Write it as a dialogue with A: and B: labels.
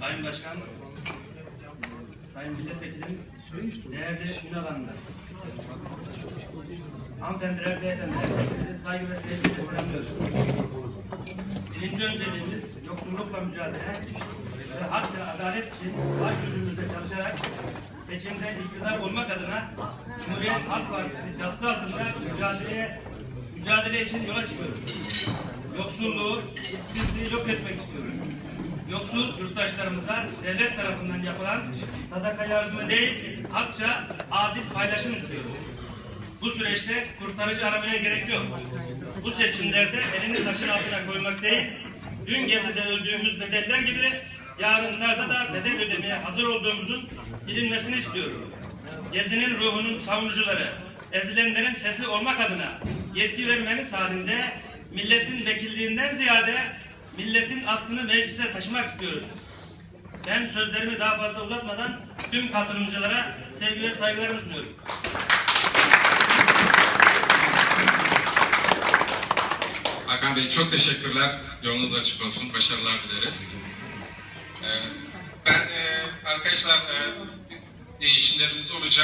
A: Sayın Başkan, Sayın Milletvekilim, değerli Ünal Hanımefendiler, beyefendiler, saygı ve sevgiyle selamlıyoruz. Birinci önceliğimiz yoksullukla mücadele ve hak ve adalet için var gücümüzle çalışarak seçimde iktidar olmak adına Cumhuriyet Halk Partisi çatısı altında mücadeleye mücadele için yola çıkıyoruz. Yoksulluğu, işsizliği yok etmek istiyoruz. Yoksul yurttaşlarımıza devlet tarafından yapılan sadaka yardımı değil, hakça adil paylaşım istiyoruz. Bu süreçte kurtarıcı aramaya gerek yok. Bu seçimlerde elini taşın altına koymak değil, dün gezide öldüğümüz bedeller gibi yarınlarda da bedel ödemeye hazır olduğumuzun bilinmesini istiyorum. Gezinin ruhunun savunucuları, ezilenlerin sesi olmak adına yetki vermeniz halinde milletin vekilliğinden ziyade milletin aslını meclise taşımak istiyoruz. Ben sözlerimi daha fazla uzatmadan tüm katılımcılara sevgi ve saygılarımı sunuyorum.
B: Bey çok teşekkürler. Yolunuz açık olsun. Başarılar dileriz. Ee, ben e, arkadaşlar e, değişimlerimiz olacak.